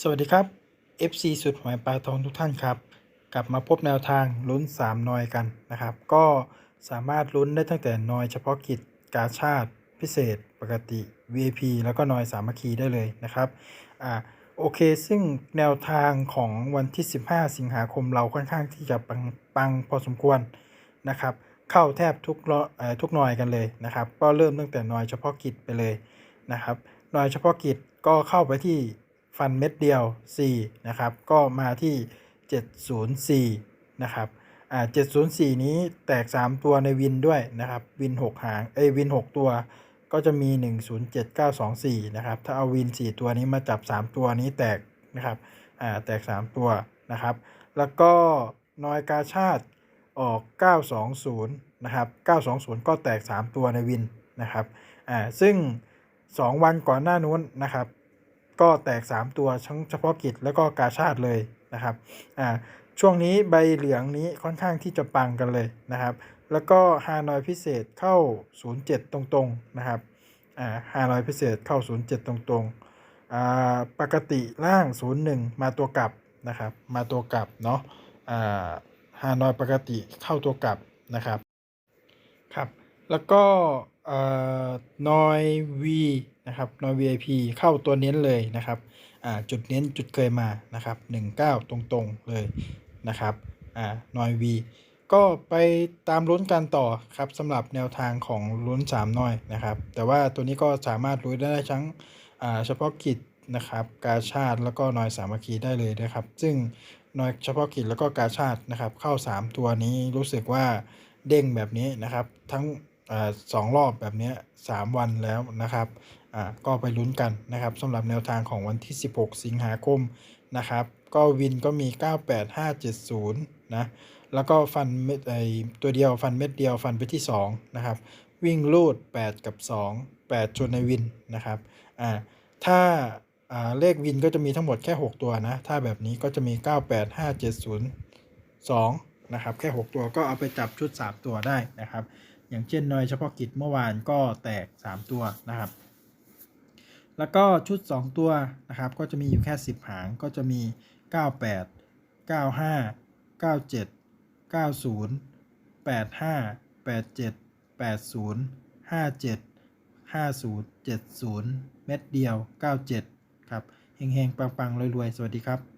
สวัสดีครับ FC สุดหมายปลาทองทุกท่านครับ กลับมาพบแนวทางลุ้น 3นอยกันนะครับ ก็สามารถลุ้นได้ตั้งแต่นอยเฉพาะกิจกาชาติพิเศษ ปกติ VIP แล้วก็นอยสามัคคีได้เลยนะครับอ่าโอเค ซึ่งแนวทางของวันที่ 15 สิงหาคมเราค่อนข้างที่จะปังปงพอสมควรนะครับ เข้าแทบทุกรอเอ่อทุกนอยกันเลยนะครับ ก็เริ่มตั้งแต่นอยเฉพาะกิจไปเลยนะครับนอยเฉพาะกิจก็เข้าไปที่ ฟันเม็ดเดียว4นะครับ ก็มาที่ 704 นะครับ อ่า 704 นี้แตก 3 ตัวในวินด้วยนะครับ วิน 6 หาง เอ้วิน 6 ตัว ก็จะมี 107924 นะครับ ถ้าเอาวิน 4 ตัวนี้มาจับ 3 ตัวนี้แตกนะครับ อ่า แตก 3 ตัวนะครับ แล้วก็นอยกาชาติออก 920 นะครับ 920 ก็แตก 3 ตัวในวินนะครับ อ่า ซึ่ง 2 วันก่อนหน้านู้นนะครับ ก็แตก 3 ตัวทั้งเฉพาะกิจแล้วก็กาชาติเลยนะครับอ่าช่วงนี้ใบเหลืองนี้ค่อนข้างที่จะปังกันเลยนะครับ แล้วก็ฮานอยพิเศษเข้า 07 ตรงๆนะครับอ่าฮานอยพิเศษเข้า 07 ตรงๆอ่าปกติล่าง 01 มาตัวกลับนะครับ มาตัวกลับเนาะอ่าฮานอยปกติเข้าตัวกลับนะครับครับ แล้วก็ เอ่อนอย V นะครับนอย VIP เข้าตัวเน้นเลยนะครับอ่าจุดเน้นจุดเคยมานะครับ19 ตรงๆเลยนะครับอ่านอย V ก็ไปตามลุ้นกันต่อครับสำหรับแนวทางของลุ้น3น้อยนะครับ แต่ว่าตัวนี้ก็สามารถลุ้นได้ทั้งอ่าเฉพาะกิจนะครับ กาชาติแล้วก็นอยสามัคคีได้เลยนะครับ ซึ่งนอยเฉพาะกิจแล้วก็กาชาตินะครับ เข้า 3 ตัวนี้รู้สึกว่าเด้งแบบนี้นะครับ ทั้ง สองรอบแบบนี้ย3วันแล้วนะครับอ่าก็ไปลุ้นกันนะครับสำหรับแนวทางของวันที่ 16 สิงหาคมนะครับ ก็วินก็มี 98570 นะ แล้วก็ฟันเม็ดไอตัวเดียวฟันเม็ดเดียวฟันไปที่ 2 นะครับ วิ่งลูด 8 กับ 2 8 ชนในวินนะครับอ่าถ้าอ่าเลขวินก็จะมีทั้งหมดแค่ 6 ตัวนะ ถ้าแบบนี้ก็จะมี 985702 นะครับ แค่ 6 ตัวก็เอาไปจับชุด 3 ตัวได้นะครับ อย่างเช่นหน่อยเฉพาะกิจเมื่อวานก็แตก 3 ตัวนะครับ แล้วก็ชุด 2 ตัวนะครับ ก็จะมีอยู่แค่ 10 หางก็จะมี 98 95 97 90 85 87 80 57 50 70 เม็ดเดียว 97 ครับเฮงๆ ปังๆรวยๆ สวัสดีครับ